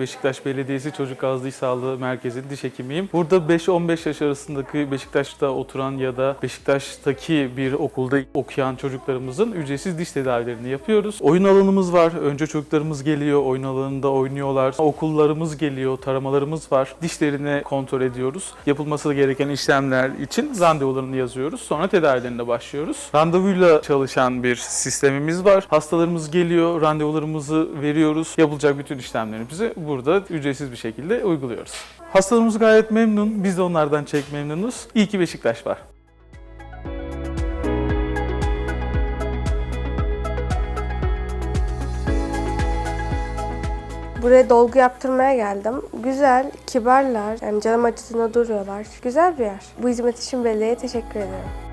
Beşiktaş Belediyesi Çocuk Ağız Diş Sağlığı Merkezi'nin diş hekimiyim. Burada 5-15 yaş arasındaki Beşiktaş'ta oturan ya da Beşiktaş'taki bir okulda okuyan çocuklarımızın ücretsiz diş tedavilerini yapıyoruz. Oyun alanımız var. Önce çocuklarımız geliyor, oyun alanında oynuyorlar. Okullarımız geliyor, taramalarımız var. Dişlerini kontrol ediyoruz. Yapılması gereken işlemler için randevularını yazıyoruz. Sonra tedavilerine başlıyoruz. Randevuyla çalışan bir sistemimiz var. Hastalarımız geliyor, randevularımızı veriyoruz. Yapılacak bütün işlemlerimizi burada ücretsiz bir şekilde uyguluyoruz. Hastalarımız gayet memnun. Biz de onlardan çek memnunuz. İyi ki Beşiktaş var. Buraya dolgu yaptırmaya geldim. Güzel, kibarlar, yani canım acıtına duruyorlar. Güzel bir yer. Bu hizmet için belediyeye teşekkür ederim.